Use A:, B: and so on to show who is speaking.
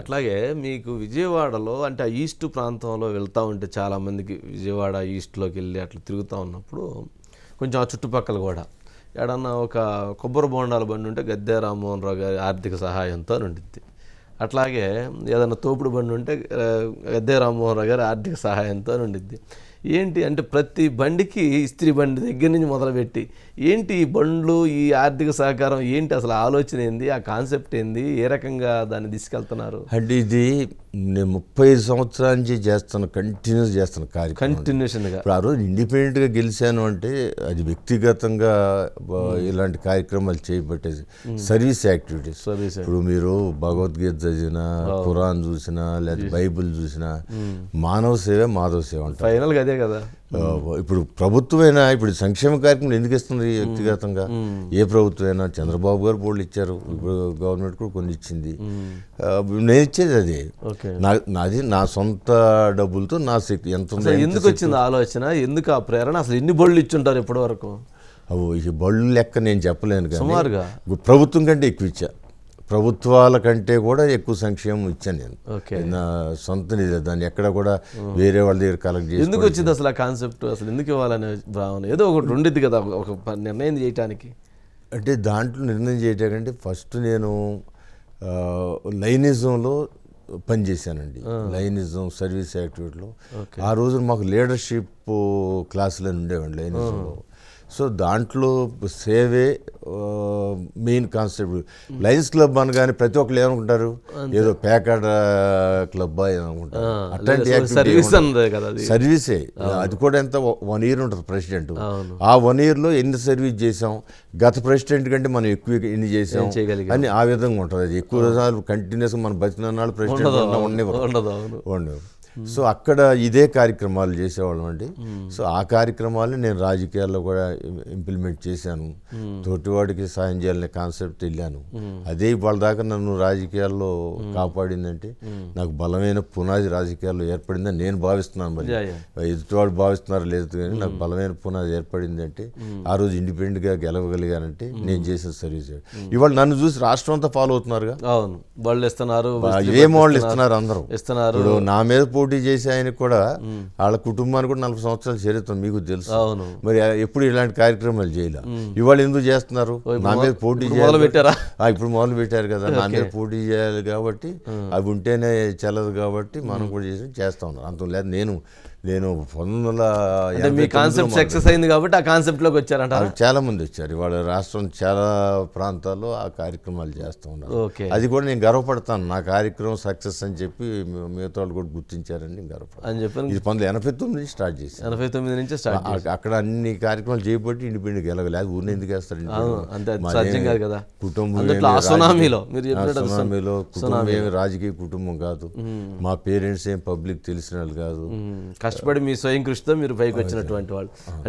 A: అట్లాగే మీకు విజయవాడలో అంటే ఆ ఈస్ట్ ప్రాంతంలో వెళ్తూ ఉంటే చాలామందికి విజయవాడ ఈస్ట్లోకి వెళ్ళి అట్లా తిరుగుతూ ఉన్నప్పుడు కొంచెం ఆ చుట్టుపక్కల కూడా ఎడన్నా ఒక కొబ్బరి బోండాల బండి ఉంటే గద్దె రామ్మోహన్ రావు గారి ఆర్థిక సహాయంతో ఉండిద్ది. అట్లాగే ఏదైనా తోపుడు బండి ఉంటే గద్దె రామ్మోహన్ రావు గారి ఆర్థిక సహాయంతో ఉండిద్ది. ఏంటి అంటే ప్రతి బండికి ఇస్త్రీ బండి దగ్గర నుంచి మొదలుపెట్టి ఏంటి ఈ బండ్లు ఈ ఆర్థిక సహకారం ఏంటి అసలు ఆలోచన ఏంది ఆ కాన్సెప్ట్ ఏంది ఏ రకంగా దాన్ని తీసుకెళ్తున్నారు?
B: అంటే ఇది నేను ముప్పై ఐదు సంవత్సరాల నుంచి చేస్తాను కంటిన్యూస్ చేస్తాను కార్యక్రమం.
A: కంటిన్యూషన్గా
B: ఇప్పుడు ఆ రోజు ఇండిపెండెంట్గా గెలిచాను అంటే అది వ్యక్తిగతంగా బ- ఇలాంటి కార్యక్రమాలు చేయబట్టేది సర్వీస్ యాక్టివిటీస్
A: సర్వీస్
B: ఇప్పుడు మీరు భగవద్గీత చదివినా ఖురాన్ చూసినా లేదా బైబిల్ చూసినా మానవ సేవ మాధవ సేవ అంటారు.
A: ఫైనల్గా అదే కదా.
B: ఇప్పుడు ప్రభుత్వమైనా ఇప్పుడు సంక్షేమ కార్యక్రమం ఎందుకు ఇస్తుంది వ్యక్తిగతంగా? ఏ ప్రభుత్వమైనా? చంద్రబాబు గారు బోర్డులు ఇచ్చారు. ఇప్పుడు గవర్నమెంట్ కూడా కొన్ని ఇచ్చింది. నేను ఇచ్చేది అదే. నాది నా సొంత డబ్బులతో నా శక్తి ఎంత
A: ఎందుకు వచ్చింది ఆలోచన? ఎందుకు ఆ ప్రేరణ? అసలు ఎన్ని బళ్ళు ఇచ్చుంటారు ఇప్పటి వరకు
B: అవు ఈ బళ్ళు లెక్క నేను చెప్పలేను కానీ
A: సుమారుగా.
B: ప్రభుత్వం కంటే ఎక్కువ ఇచ్చా. ప్రభుత్వాల కంటే కూడా ఎక్కువ సంక్షేమం ఇచ్చాను నేను. నా సొంత నిధి దాన్ని ఎక్కడ కూడా వేరే వాళ్ళ దగ్గర కలెక్ట్ చేసి
A: ఎందుకు వచ్చింది అసలు ఆ కాన్సెప్ట్ అసలు ఎందుకు ఇవ్వాలనే భావన? ఏదో ఒకటి ఉండిద్ది కదా ఒక- నిర్ణయం చేయటానికి.
B: అంటే దాంట్లో నిర్ణయం చేయటాకంటే ఫస్ట్ నేను లైనిజంలో పనిచేశానండి లైనిజం సర్వీస్ యాక్టివిటీలో. ఆ రోజున మాకు లీడర్షిప్ క్లాసులు ఉండేవండి లైనిజంలో. సో దాంట్లో సేవే మెయిన్ కాన్సెప్ట్ లయన్స్ క్లబ్ అనగానే ప్రతి ఒక్కరు ఏమనుకుంటారు? ఏదో ప్యాకెట్ క్లబ్ అనుకుంటారు అట్లాంటి
A: సర్వీస్ అది.
B: సర్వీసే అది కూడా ఎంత వన్ ఇయర్ ఉంటుంది ప్రెసిడెంట్. ఆ వన్ ఇయర్లో ఎన్ని సర్వీస్ చేసాం గత ప్రెసిడెంట్ కంటే మనం ఎక్కువ ఎన్ని చేసాం? అని ఆ విధంగా ఉంటుంది. అది ఎక్కువ రోజులు కంటిన్యూస్గా మనం బతికిన ప్రెసిడెంట్
A: అవును.
B: ఉండేవారు సో అక్కడ ఇదే కార్యక్రమాలు చేసేవాళ్ళం అండి. సో ఆ కార్యక్రమాలు నేను రాజకీయాల్లో కూడా ఇంప్లిమెంట్ చేశాను. తోటివాడికి సాయం చేయాలనే కాన్సెప్ట్ వెళ్ళాను. అదే ఇవాళ దాకా నన్ను రాజకీయాల్లో కాపాడిందంటే నాకు బలమైన పునాది రాజకీయాల్లో ఏర్పడిందని నేను భావిస్తున్నాను మరి. ఎదుటివాడు భావిస్తున్నారు లేదు కానీ నాకు బలమైన పునాది ఏర్పడింది అంటే ఆ రోజు ఇండిపెండెంట్గా గెలవగలిగానంటే నేను చేసిన సర్వీస్ ఇవాళ నన్ను చూసి రాష్ట్రం అంతా ఫాలో అవుతున్నారుగా?
A: అవును. బళ్ళు ఇస్తున్నారు
B: ఏ మోడల్ ఇస్తున్నారు అందరూ?
A: ఇస్తున్నారు.
B: నా మీద పోటీ చేసే ఆయన కూడా వాళ్ళ కుటుంబానికి కూడా నలభై సంవత్సరాల చరిత్ర మీకు తెలుసు.
A: అవును.
B: మరి ఎప్పుడు ఇలాంటి కార్యక్రమాలు చేయలే? ఇవాళ ఎందుకు చేస్తున్నారు? నా మీద పోటీ చేయాలి.
A: పెట్టారా?
B: ఇప్పుడు మొదలు పెట్టారు కదా నా మీద పోటీ చేయాలి కాబట్టి అవి ఉంటేనే చెల్లదు కాబట్టి మనం కూడా చేసి చేస్తా ఉన్నాం. అంత లేదు నేను నేను పంతొమ్మిది వందల
A: మీ కాన్సెప్ట్ సక్సెస్ అయింది కాబట్టి ఆ కాన్సెప్ట్లోకి వచ్చారంట
B: చాలా మంది వచ్చారు. ఇవాళ రాష్ట్రం చాలా ప్రాంతాల్లో ఆ కార్యక్రమాలు చేస్తూ ఉన్నారు.
A: ఓకే.
B: అది కూడా నేను గర్వపడతాను. నా కార్యక్రమం సక్సెస్ అని చెప్పి మిగతా వాళ్ళు కూడా గుర్తించారని నేను గర్వపడతాను.
A: అని చెప్పి
B: ఇది పంతొమ్మిది ఎనభై తొమ్మిది నుంచి స్టార్ట్ చేశాను.
A: ఎనభై తొమ్మిది నుంచి స్టార్ట్
B: అక్కడ అన్ని కార్యక్రమాలు చేయబట్టి ఇండిపెండెంట్ గెలవలేదు. ఊరిని ఎందుకు వేస్తారు
A: కాదు
B: కుటుంబం
A: సునామీలో మీరు
B: సునామీలో కుటుంబం ఏమి రాజకీయ కుటుంబం కాదు. మా పేరెంట్స్ ఏం పబ్లిక్ తెలిసిన వాళ్ళు కాదు.
A: కష్టపడి మీ స్వయం కృషితో మీరు పైకి వచ్చినటువంటి వాళ్ళు.